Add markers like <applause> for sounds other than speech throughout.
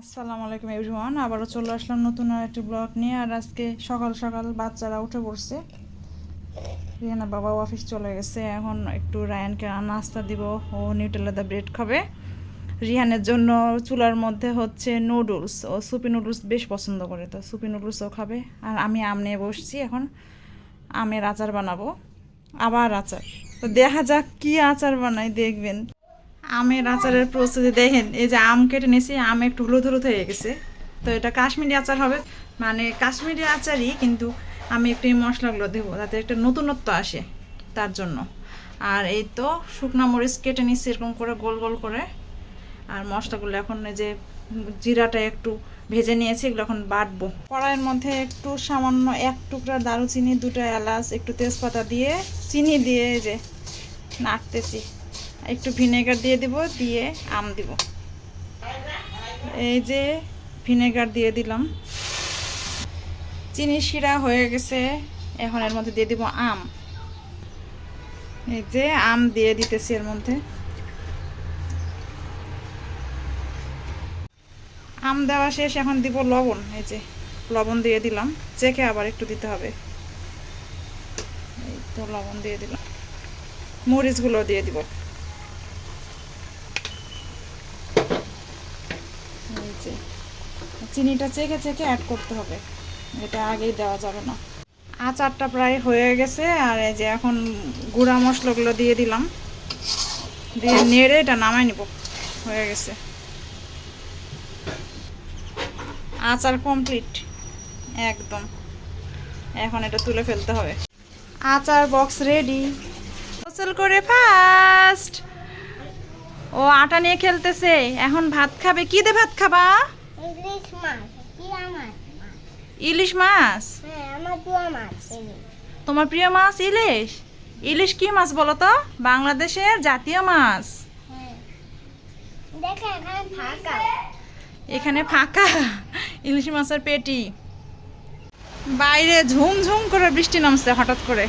আসসালামু আলাইকুম এভরিওয়ান আবারও চলে আসলাম নতুন আর একটি ব্লগ নিয়ে, আর আজকে সকাল সকাল বাচ্চারা উঠে পড়ছে। রিহানা বাবা অফিস চলে গেছে, এখন একটু রায়ানকে নাস্তা দিব, ও নিউটেলাদা ব্রেড খাবে। রিহানের জন্য চুলার মধ্যে হচ্ছে নুডলস ও সুপি নুডলস বেশ পছন্দ করে, তো সুপি নুডলসও খাবে। আর আমি আম নিয়ে বসছি এখন, আমের আচার বানাবো। আবার আচার। তো দেখা যাক কি আচার বানাই দেখবেন। আমের আচারের প্রস্তুতি দেখেন, এই যে আম কেটে নিয়েছি, আম একটু হলুদ হলুদ হয়ে গেছে। তো এটা কাশ্মীরি আচার হবে। মানে কাশ্মীরি আচারই কিন্তু আমি একটু এই মশলাগুলো দেবো, যাতে একটা নতুনত্ব আসে তার জন্য। আর এই তো শুকনো মরিচ কেটে নিচ্ছি এরকম করে গোল গোল করে। আর মশলাগুলো এখন এই যে জিরাটা একটু ভেজে নিয়েছি, এগুলো এখন বাটবো। কড়াইয়ের মধ্যে একটু সামান্য এক টুকরা দারুচিনি, দুটো এলাচ, একটু তেজপাতা দিয়ে, চিনি দিয়ে যে নাড়তেছি। একটু ভিনেগার দিয়ে দিব, দিয়ে আম দিব। এই যে ভিনেগার দিয়ে দিলাম। চিনি শিরা হয়ে গেছে, এখন এর মধ্যে দিয়ে দিব আম। এই যে আম দিয়ে দিতেছি এর মধ্যে। আম দেওয়া শেষ, এখন দিব লবণ, এই যে লবণ দিয়ে দিলাম। চেকে আবার একটু দিতে হবে। এই তো লবণ দিয়ে দিলাম। মরিচগুলো দিয়ে দিব। যে চিনিটা চেকে চেকে অ্যাড করতে হবে। এটা আগেই দেওয়া যাবে না। আচারটা প্রায় হয়ে গেছে, আর এই যে এখন গুঁড়া মশলাগুলো দিয়ে দিলাম। দিয়ে নেড়ে এটা নামাই নিব। হয়ে গেছে। আচার কমপ্লিট একদম। এখন এটা তুলে ফেলতে হবে। আচার বক্স রেডি করে ফার্স্ট ও আটা নিয়ে খেলতেছে। এখন ভাত খাবে। কি দে ভাত খাবা? ইলিশ মাছ। ইলিশ মাছ? হ্যাঁ আমার দুয়া মাছ তোমার প্রিয় মাছ ইলিশ? ইলিশ কি মাছ বলো তো? বাংলাদেশের জাতীয় মাছ। হ্যাঁ। দেখে এখানে ফাঁকা। এখানে ফাঁকা। ইলিশ মাছের পেটি। বাইরে ঝুমঝুম করে বৃষ্টি নামছে হঠাৎ করে।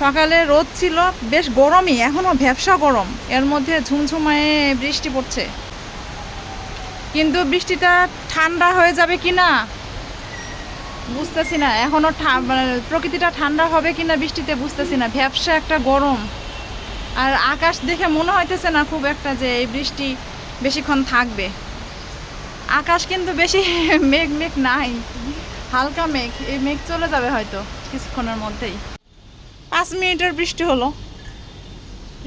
সকালে রোদ ছিল, বেশ গরমই এখনও ভ্যাবসা গরম। এর মধ্যে ঝুমঝুমায়ে বৃষ্টি পড়ছে। কিন্তু বৃষ্টিটা ঠান্ডা হয়ে যাবে কি না? বুঝতেছি না এখনও মানে প্রকৃতিটা ঠান্ডা হবে কি না বৃষ্টিতে বুঝতেছি না, ভ্যাবসা একটা গরম। আর আকাশ দেখে মনে হইতেছে না খুব একটা যে এই বৃষ্টি বেশিক্ষণ থাকবে। আকাশ কিন্তু বেশি <laughs> মেঘ মেঘ নাই, হালকা মেঘ, এই মেঘ চলে যাবে হয়তো কিছুক্ষণের মধ্যেই। পাঁচ মিনিটের বৃষ্টি হলো।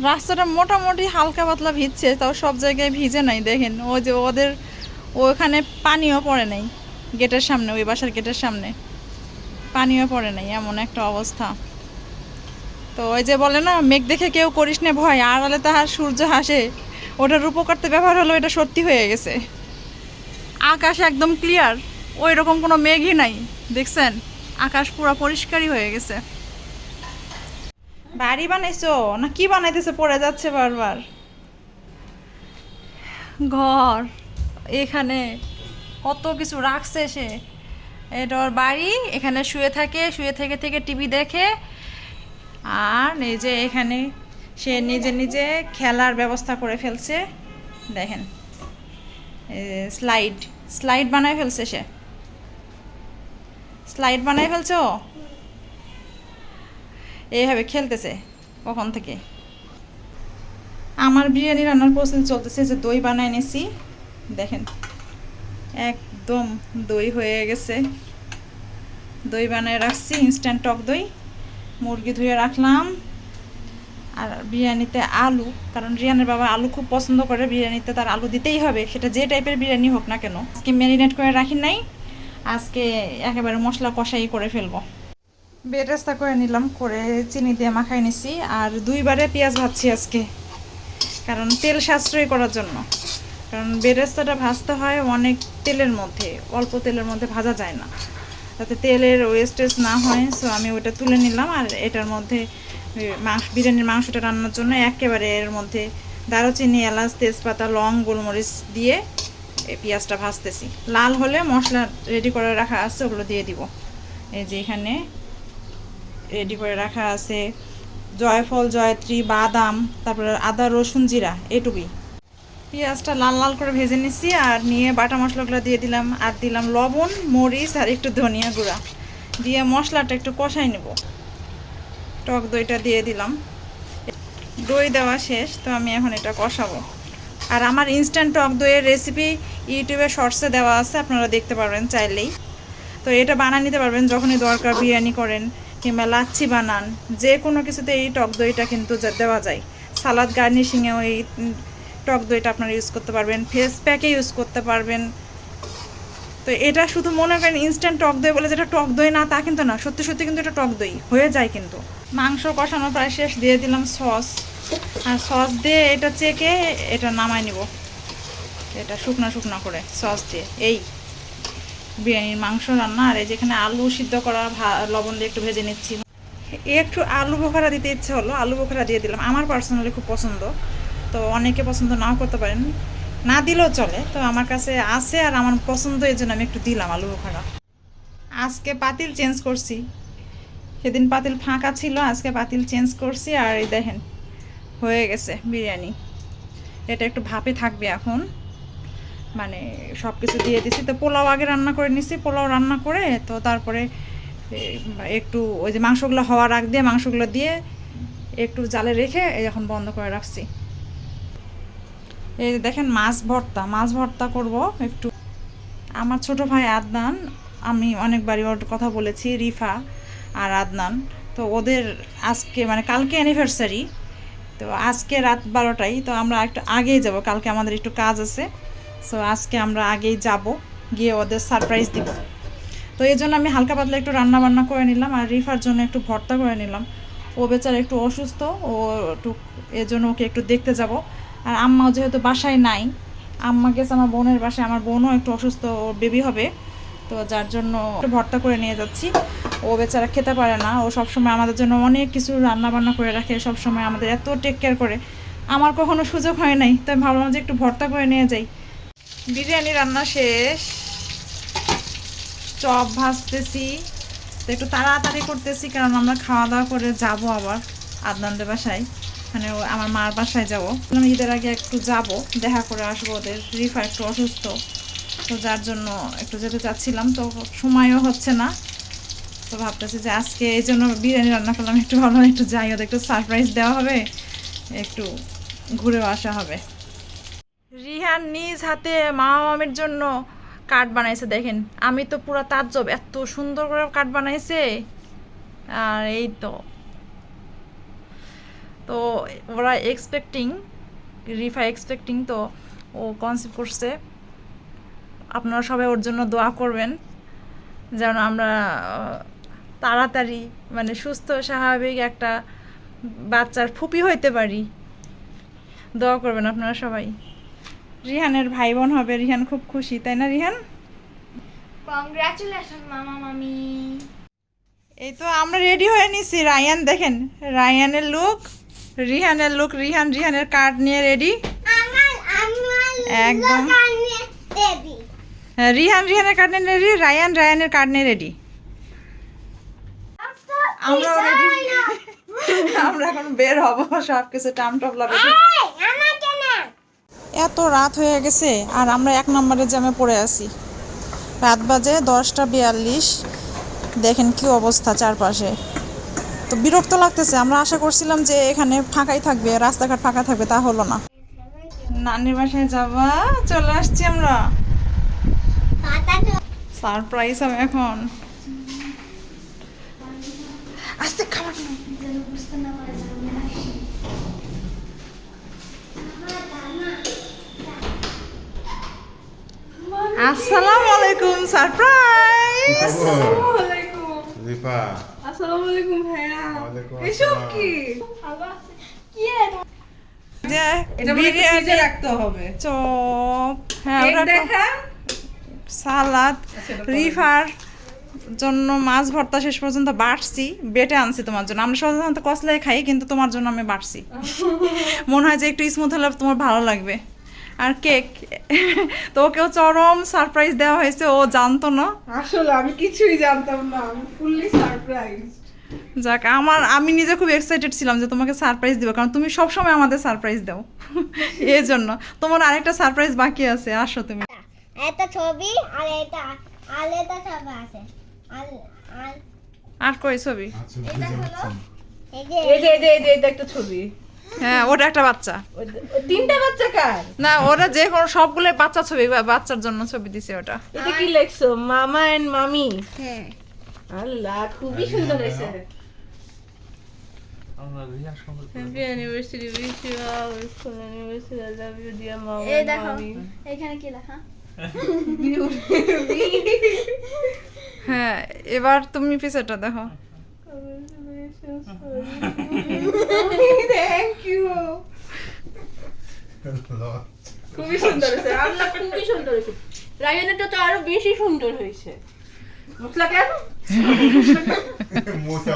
রাস্তাটা মোটামুটি হালকা পাতলা ভিজছে, তাও সব জায়গায় ভিজে নাই, দেখেন। ওই যে ওদের, ওখানে পানিও পড়ে নাই, গেটের সামনে, ওই বাসার গেটের সামনে। পানিও পড়ে নাই, এমন একটা অবস্থা। তো ওই যে বলে না, মেঘ দেখে কেউ করিস না ভয়, আড়ালে তাহার সূর্য হাসে। ওটার উপকারতে ব্যবহার হলো, এটা সত্যি হয়ে গেছে। আকাশ একদম ক্লিয়ার ওই রকম কোনো মেঘই নাই, দেখছেন? আকাশ পুরো পরিষ্কারই হয়ে গেছে। বাড়ি বানাইছো? না কি বানাইতেছে? পড়ে যাচ্ছে বারবার। ঘর, এখানে কত কিছু রাখছে সে। এটা ওর বাড়ি, এখানে শুয়ে থাকে, শুয়ে থেকে থেকে টিভি দেখে। আর এই যে এখানে সে নিজে নিজে খেলার ব্যবস্থা করে ফেলছে। দেখেন স্লাইড স্লাইড বানায় ফেলছে সে। স্লাইড বানায় ফেলছো? এইভাবে খেলতেছে কখন থেকে? আমার বিরিয়ানি রান্নার প্রস্তুতি চলতেছে যে দই বানায় নিছি। দেখেন, একদম দই হয়ে গেছে। দই বানায় রাখছি ইনস্ট্যান্ট টক দই। মুরগি ধুয়ে রাখলাম। আর বিরিয়ানিতে আলু, কারণ রিয়ানের বাবা আলু খুব পছন্দ করে, বিরিয়ানিতে তার আলু দিতেই হবে। সেটা যে টাইপের বিরিয়ানি হোক না কেন। আজকে ম্যারিনেট করে রাখি নাই। আজকে একেবারে মশলা কষাই করে ফেলব। বেরেস্তা করে নিলাম, করে চিনি দিয়ে মাখাই নিছি। আর দুইবারে পেঁয়াজ ভাজছি আজকে, কারণ তেল সাশ্রয় করার জন্য। কারণ বেরেস্তাটা ভাজতে হয় অনেক তেলের মধ্যে, অল্প তেলের মধ্যে ভাজা যায় না। যাতে তেলের ওয়েস্টেজ না হয় সো আমি ওটা তুলে নিলাম। আর এটার মধ্যে মাংস, বিরিয়ানির মাংসটা রান্নার জন্য একেবারে এর মধ্যে দারুচিনি, এলাচ, তেজপাতা, লং গোলমরিচ দিয়ে এই পেঁয়াজটা ভাজতেছি। লাল হলে মশলা রেডি করে রাখা আছে, ওগুলো দিয়ে দিব। এই যে এখানে রেডি করে রাখা আছে। জয়ফল, জয়ত্রী, বাদাম, তারপরে আদা, রসুন, জিরা, এটুকুই। পেঁয়াজটা লাল লাল করে ভেজে নিচ্ছি আর নিয়ে বাটা মশলাগুলো দিয়ে দিলাম। আর দিলাম লবণ, মরিচ আর একটু ধনিয়া গুঁড়া। দিয়ে মশলাটা একটু কষাই নেব। টক দইটা দিয়ে দিলাম। দই দেওয়া শেষ, তো আমি এখন এটা কষাবো। আর আমার ইনস্ট্যান্ট টক দইয়ের রেসিপি ইউটিউবে শর্টসে দেওয়া আছে, আপনারা দেখতে পারবেন চাইলেই। তো এটা বানিয়ে নিতে পারবেন যখনই দরকার, বিরিয়ানি করেন। কিংবা লাচ্ছি বানান, যে কোনো কিছুতে এই টক দইটা কিন্তু দেওয়া যায়। সালাদ গার্নিশিংয়েও এই টক দইটা আপনারা ইউজ করতে পারবেন ফেস প্যাকে ইউজ করতে পারবেন। তো এটা শুধু মনে করেন ইনস্ট্যান্ট টক দই বলে যেটা টক দই না, তা কিন্তু না, সত্যি সত্যি কিন্তু এটা টক দই, হয়ে যায় কিন্তু। মাংস কষানো প্রায় শেষ, দিয়ে দিলাম সস। আর সস দিয়ে এটা চেকে, এটা নামাই নিব। এটা শুকনো শুকনো করে, সস দিয়ে, এই। বিরিয়ানির মাংস রান্না, আর এই যেখানে আলু সিদ্ধ করা লবণ দিয়ে একটু ভেজে নিচ্ছি। একটু আলু বোখারা দিতে ইচ্ছে হলো, আলু বোখারা দিয়ে দিলাম। আমার পার্সোনালি খুব পছন্দ, তো অনেকে পছন্দ নাও করতে পারেন। না দিলেও চলে, তো আমার কাছে আছে আর আমার পছন্দ, এই জন্য আমি একটু দিলাম আলু বোখারা। আজকে পাতিল চেঞ্জ করছি। সেদিন পাতিল ফাঁকা ছিল, আজকে পাতিল চেঞ্জ করছি, আর এই দেখেন, হয়ে গেছে বিরিয়ানি। এটা একটু ভাপে থাকবে এখন। মানে সব কিছু দিয়ে দিছি। তো পোলাও আগে রান্না করে নিছি, পোলাও রান্না করে, তো তারপরে একটু ওই যে মাংসগুলো হওয়ার আগ দিয়ে মাংসগুলো দিয়ে একটু জালে রেখে এখন বন্ধ করে রাখছি। এই দেখেন মাছ ভর্তা মাছ ভর্তা করব একটু। আমার ছোট ভাই আদনান, আমি অনেকবারই ওর কথা বলেছি, রিফা আর আদনান। তো ওদের আজকে মানে কালকে অ্যানিভার্সারি তো আজকে রাত বারোটায়, তো আমরা একটু আগেই যাব, কালকে আমাদের একটু কাজ আছে। সো আজকে আমরা আগেই যাব, গিয়ে ওদের সারপ্রাইজ দিব। তো এই জন্য আমি হালকা পাতলা একটু রান্না বান্না করে নিলাম আর রিফার জন্য একটু ভর্তা করে নিলাম। ও বেচারা একটু অসুস্থ, ও একটু, এর জন্য ওকে একটু দেখতে যাব। আর আম্মাও যেহেতু বাসায় নাই, আম্মা গেছে আমার বোনের বাসায়, আমার বোনও একটু অসুস্থ, ওর বেবি হবে। তো যার জন্য একটু ভর্তা করে নিয়ে যাচ্ছি। ও বেচারা খেতে পারে না, ও সবসময় আমাদের জন্য অনেক কিছু রান্না বান্না করে রাখে, সবসময় আমাদের এত টেক কেয়ার করে। আমার কখনো সুযোগ হয় নাই, তাই ভাবলাম যে একটু ভর্তা করে নিয়ে যাই। বিরিয়ানি রান্না শেষ। চপ ভাজতেছি। তো একটু তাড়াতাড়ি করতেছি, কারণ আমরা খাওয়া দাওয়া করে যাব আবার আদনানদের বাসায়। মানে আমার মার বাসায় যাব। ঈদের আগে একটু যাব, দেখা করে আসব ওদের। রিফা একটু অসুস্থ। তো যার জন্য একটু যেতে চাচ্ছিলাম, তো সময়ও হচ্ছে না। তো ভাবতেছি যে আজকে এই জন্য বিরিয়ানি রান্না করলাম, একটু ভালো একটু যাই, ওদের একটু সারপ্রাইজ দেওয়া হবে, একটু ঘুরেও আসা হবে। রিহান নিজ হাতে মা মামির জন্য কার্ড বানাইছে, দেখেন। আমি তো পুরো তাজ্জব, এত সুন্দর করে কার্ড বানাইছে। আর এই তো। তো ওরা এক্সপেক্টিং রিফা এক্সপেক্টিং তো ও কনসেপ্ট করছে। আপনারা সবাই ওর জন্য দোয়া করবেন, যেন আমরা তাড়াতাড়ি মানে সুস্থ, স্বাভাবিক একটা বাচ্চার ফুপি হইতে পারি। দোয়া করবেন আপনারা সবাই। রিহানের ভাই বোন হবে রিহান খুব খুশি তাই না রিহান? কংগ্রাচুলেশন মামা মামি। এই তো আমরা রেডি হয়ে নিছি। রায়ান দেখেন রায়ানের লুক রিহানের লুক রিহান রিহানের কার্ড নিয়ে রেডি আমার আমার একদম। রিহান রিহানের কার্ড নিয়ে রেডি রায়ান রায়ানের কার্ড নিয়ে রেডি আমরাও রেডি আমরা এখন বের হব সব কিছু টাম আমাকে না এত রাত হয়ে গেছে আর আমরা এক নম্বরের জ্যামে পড়ে আছি। রাত বাজে দশটা বিয়াল্লিশ। দেখেন কি অবস্থা চারপাশে। তো বিরক্ত লাগতেছে, আমরা আশা করছিলাম যে এখানে ফাঁকাই থাকবে, রাস্তাঘাট ফাঁকা থাকবে, তা হলো না। নানির বাসায় যাবা, চলে আসছি আমরা। সারপ্রাইজ হবে এখন। আস্তে খাবার নাও। আসসালামু আলাইকুম সারপ্রাইজ রিফা আসসালামু আলাইকুম ভাইয়া এসব কি কি? যে এটা বিরিয়ানি রাখতে হবে। চপ। হ্যাঁ ওটা সালাদ আচ্ছা, রিফার জন্য মাছ ভর্তা শেষ পর্যন্ত বাড়ছি। বেটে আনছি তোমার জন্য। আমরা সাধারণত কসলাই খাই কিন্তু তোমার জন্য আমি বাড়ছি। <laughs> মনে হয় যে একটু স্মুথ হলে তোমার ভালো লাগবে। আর কেক? তো ওকেও চরম সারপ্রাইজ দেওয়া হয়েছে ও জানতো না। আসলে আমি কিছুই জানতাম না আমি ফুললি সারপ্রাইজ যাক আমার আমি নিজে খুব এক্সাইটেড ছিলাম যে তোমাকে সারপ্রাইজ দেবো কারণ তুমি সবসময় আমাদের সারপ্রাইজ দাও। <laughs> এই জন্য তোমার আরেকটা সারপ্রাইজ বাকি আছে আসো তুমি। একটা ছবি আর এটা আর এটা ছবি আছে আর আর কই ছবি? আচ্ছা যে এই যে এই যে এই যে এই যে একটা ছবি। হ্যাঁ ওটা একটা বাচ্চা। তিনটা বাচ্চা কার? না ওরা যে কোনো সবগুলো বাচ্চা ছবি বাচ্চার জন্য ছবি দিছে ওটা। এটা কি লেখছো? মামা এন্ড মামি? হ্যাঁ। আল্লাহ খুবই সুন্দর হয়েছে। আমরা রিয়া সম্পর্কে happy anniversary wish you all full anniversary I love you dear মামা এই দেখো এখানে কি লেখা? হ্যাঁ এবার তুমি পিছেটা দেখো। থ্যাংক <laughs> ইউ খুবই সুন্দর হয়েছে। আল্লাহ খুবই সুন্দর হয়েছে। রায়নাটা তো আরও বেশি সুন্দর হয়েছে মুখলা কেন মোছা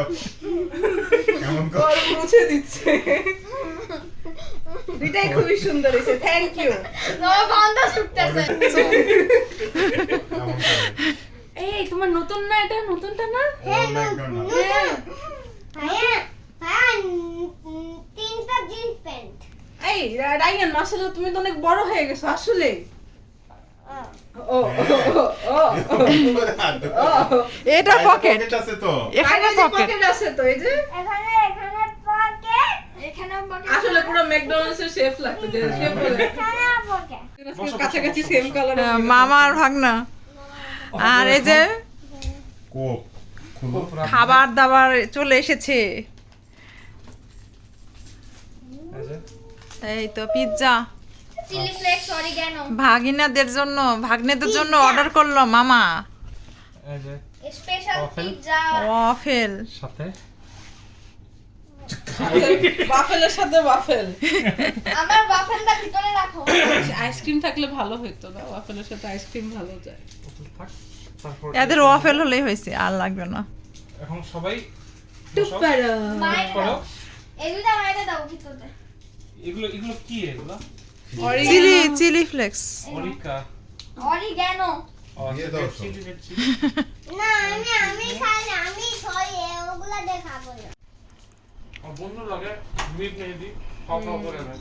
কেমন কর মুছে দিচ্ছে দুইটাই খুবই সুন্দর হয়েছে থ্যাংক ইউ কেমন করে। এই তোমার নতুন না এটা? নতুনটা না? হ্যাঁ হ্যাঁ উম, তিনটা জিন্স প্যান্ট। এই রা- রায়ান মাসাল্লাহ তুমি তো অনেক বড় হয়ে গেছো আসলে। এটা পকেট আছে তো। এখানে পকেট আছে তো এই যে? এখানে এখানে পকেট এখানে পকেট আসলে পুরো ম্যাকডোনাল্ডস এর শেফ লাগতো যে শেফ বলে। কাছাকাছি সেম কালার হ্যাঁ, মামা আর ভাগনা। আর এই যে কোপ খাবার দাবার চলে এসেছে। এই তো পিৎজা চিলি ফ্লেক্স অরিগানো ভাগিনাদের জন্য ভাগ্নেদের জন্য অর্ডার করল মামা। এই যে। Special Waffle? পিৎজা ওয়াফেল সাথে <laughs> ওয়াফেলের সাথে ওয়াফেল আমার ওয়াফেলটা ভিতরে রাখো। আইসক্রিম থাকলে ভালো হতো না ওয়াফেলের সাথে আইসক্রিম ভালো যায়। এদের ওয়াফেল হলেই হয়েছে আর লাগবে না। এখন সবাই মাইরে করো। মাইরে দাও। ভিতরে এগুলো এগুলো কি এগুলো? Chilli chilli flakes. Arika. Oregano. আচ্ছা। না আমি আমি খাই না আমি ওগুলা দেখাবো না। বন্ধু লাগে মিট মেহেদি খাওয়া খাওয়া করে না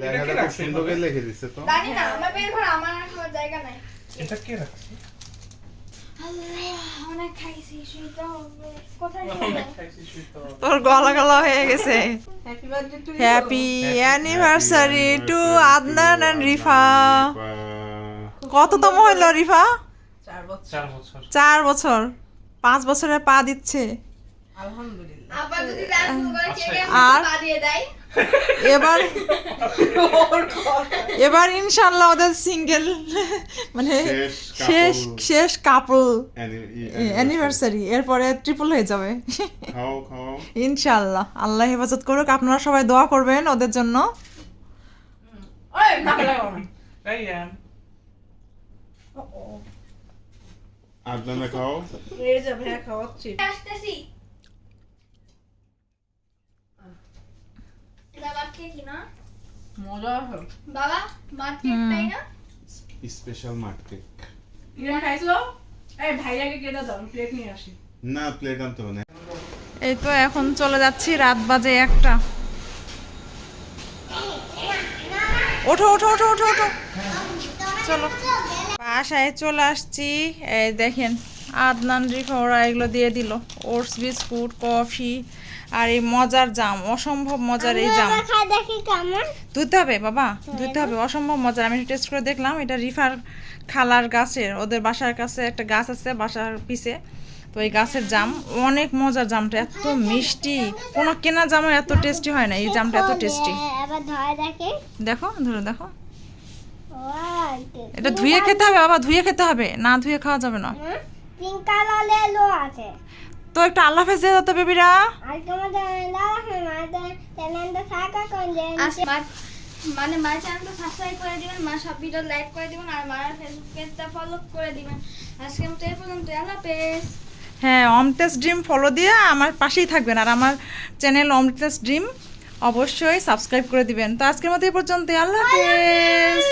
লেখাটা খুব সুন্দর করে লিখে দিছে তো। জানি না আমার পেট ভরা আমার আর খাওয়ার জায়গা নাই। এটা কে রাখছে? আল্লাহ অনেক খাইছি শুইতে হবে। কোথায় অনেক খাইছি শুইতে হবে। তোর গলা গলা হয়ে গেছে। Happy birthday to anniversary to Adnan and Rifa কততম হইল রিফা চার বছর। চার বছর। পাঁচ বছরে পা দিচ্ছে। আচ্ছা। আর? পা দিয়ে দেয়। এবার এবার ইনশাল্লাহ ওদের সিঙ্গেল মানে শেষ শেষ কাপল অ্যানিভার্সারি এরপরে ট্রিপল হয়ে যাবে। খাও খাও। ইনশাল্লাহ আল্লাহ হেফাজত করুক আপনারা সবাই দোয়া করবেন ওদের জন্য। ওই নাকে লাগাও না রায়ান আদনানে খাও এই যে ভাইয়া খাওয়াচ্ছি আসতেছি এটা বাদ কেক না মজা হবে বাবা বাদ কেক তাই না স্পেশাল মাঠ কেক ইরান খাইছো এই ভাইয়াকে কেটে দাও প্লেট নিয়ে আসি না প্লেট আনতে হবে না এই তো এখন চলে যাচ্ছি রাত বাজে একটা। ওঠো ওঠো ওঠো ওঠো ওঠো। চলো। বাসায় চলে আসছি। এই দেখেন আদনান রিফা ওরা এগুলো দিয়ে দিল। ওটস বিস্কুট কফি আর এই মজার জাম অসম্ভব মজার এই জাম। ধুতে হবে বাবা ধুতে হবে অসম্ভব মজার। আমি টেস্ট করে দেখলাম এটা রিফার খালার গাছের ওদের বাসার কাছে একটা গাছ আছে বাসার পিছে। তো এই গাছের জাম অনেক মজার জামটা এত মিষ্টি। কোনো কেনা জামও এত টেস্টি হয় না এই জামটা এত টেস্টি দেখি ধরে দেখো। এটা ধুয়ে খেতে হবে বাবা ধুয়ে খেতে হবে। না ধুয়ে খাওয়া যাবে না। পিঙ্ক কালারের লো আছে। তো একটা আল্লাহ হাফেজ দিয়ে দাও তো বেবিরা। আর তোমাদের দাদা মাদের চ্যানেলটা সাবস্ক্রাইব করে দেন। মানে মার চ্যানেলটা সাবস্ক্রাইব করে দিবেন মা সব ভিডিও লাইক করে দিবেন আর মার ফেসবুক পেজটা ফলো করে দিবেন। আজকে মতো এই পর্যন্ত আল্লাহ হাফেজ। হ্যাঁ অমটেস ড্রিম ফলো দিয়ে আমার পাশেই থাকবেন। আর আমার চ্যানেল অমটেস ড্রিম অবশ্যই সাবস্ক্রাইব করে দিবেন। তো আজকের মতো এই পর্যন্ত আল্লাহ হাফেজ।